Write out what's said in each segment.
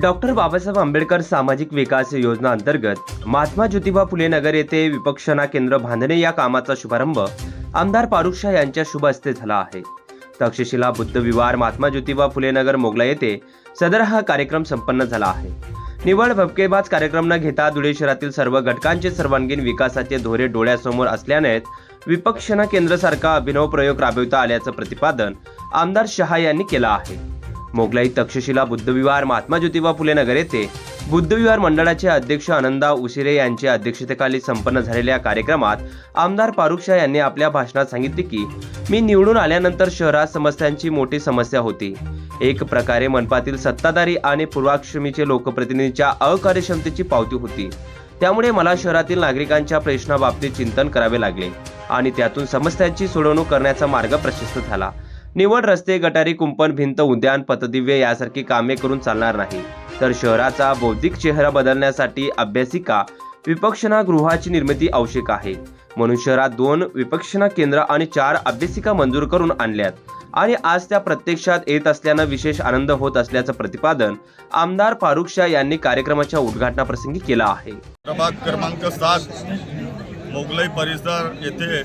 Doctor Babasaheb Ambedkar सामाजिक विकास योजना अंतर्गत महात्मा ज्योतिबा फुले नगर येथे विपक्षना केंद्र बांधणे या कामाचा शुभारंभ आमदार फारुख शाह यांच्या शुभ हस्ते झाला आहे. तक्षशिला बुद्ध विवार महात्मा ज्योतिबा फुले नगर मोगला येथे सदर हा कार्यक्रम संपन्न झाला आहे. निवड भपकेबाज कार्यक्रम न घेता धुळे शहरातील सर्व घटकांचे सर्वांगीण विकासाचे धोरे डोळ्यासमोर असल्याने विपक्षना केंद्रसारखा अभिनव प्रयोग राबविता आल्याचं प्रतिपादन आमदार शहा यांनी केलं आहे. मोगलाई तक्षशिला बुद्धविहार महात्मा ज्योतिबा फुले नगर येथे बुद्धविहार मंडळाचे अध्यक्ष आनंदा उशिरे यांच्या अध्यक्षतेखाली संपन्न झालेल्या कार्यक्रमात आमदार फारुख शाह यांनी आपल्या भाषणात सांगितले की मी निवडून आल्यानंतर शहरात समस्यांची मोठी समस्या होती. एक प्रकारे मनपातील सत्ताधारी आणि पूर्वाक्षमीचे लोकप्रतिनिधीच्या अकार्यक्षमतेची पावती होती. त्यामुळे मला शहरातील नागरिकांच्या प्रश्नाबाबतीत चिंतन करावे लागले आणि त्यातून समस्यांची सोडवणूक करण्याचा मार्ग प्रशस्त झाला. निवड रस्ते गटारी कुंपण भिंत उद्यान पथदिव्य यासारखी कामे करून चालणार नाही. तर शहराचा बौद्धिक चेहरा बदलण्यासाठी अभ्यासिका विपक्षना गृहाची निर्मिती आवश्यक आहे. म्हणून शहरात दोन विपक्षना केंद्र आणि चार अभ्यासिका मंजूर करून आणल्यात. आणि आज त्या प्रत्यक्षात येत असल्यानं विशेष आनंद होत असल्याचं प्रतिपादन आमदार फारुख शाह यांनी कार्यक्रमाच्या उद्घाटनाप्रसंगी केलं आहे. प्रभाग क्रमांक सात मोगलाई परिसर येथे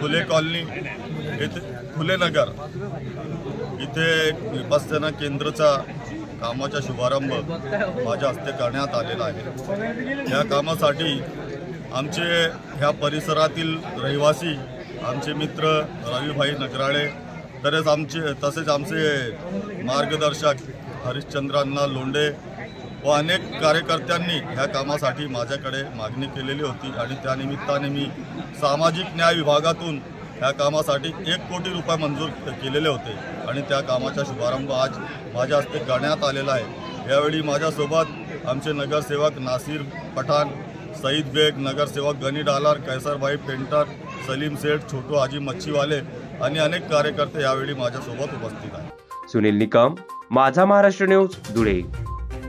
फुले कॉलनी येथे फुले नगर. इथे एक केंद्रचा कामाचा शुभारंभ माझ्या हस्ते करण्यात आलेला आहे. या कामासाठी आमचे ह्या परिसरातील रहिवासी आमचे मित्र रविभाई नगराळे तसेच आमचे तसेच आमचे मार्गदर्शक हरिश्चंद्रांना लोंढे व अनेक कार्यकर्त्यांनी ह्या कामासाठी माझ्याकडे मागणी केलेली होती आणि त्यानिमित्ताने मी सामाजिक न्याय विभागातून ह्या कामासाठी एक कोटी रुपये मंजूर केलेले होते आणि त्या कामाचा शुभारंभ आज माझ्या हस्ते करण्यात आलेला आहे. यावेळी माझ्यासोबत आमचे नगरसेवक नासिर पठाण सईद बेग नगरसेवक गनी डालार कैसरभाई पेंटर सलीम सेठ छोटू आजी मच्छीवाले आणि अनेक कार्यकर्ते यावेळी माझ्यासोबत उपस्थित आहेत. सुनील निकम माझा महाराष्ट्र न्यूज धुळे.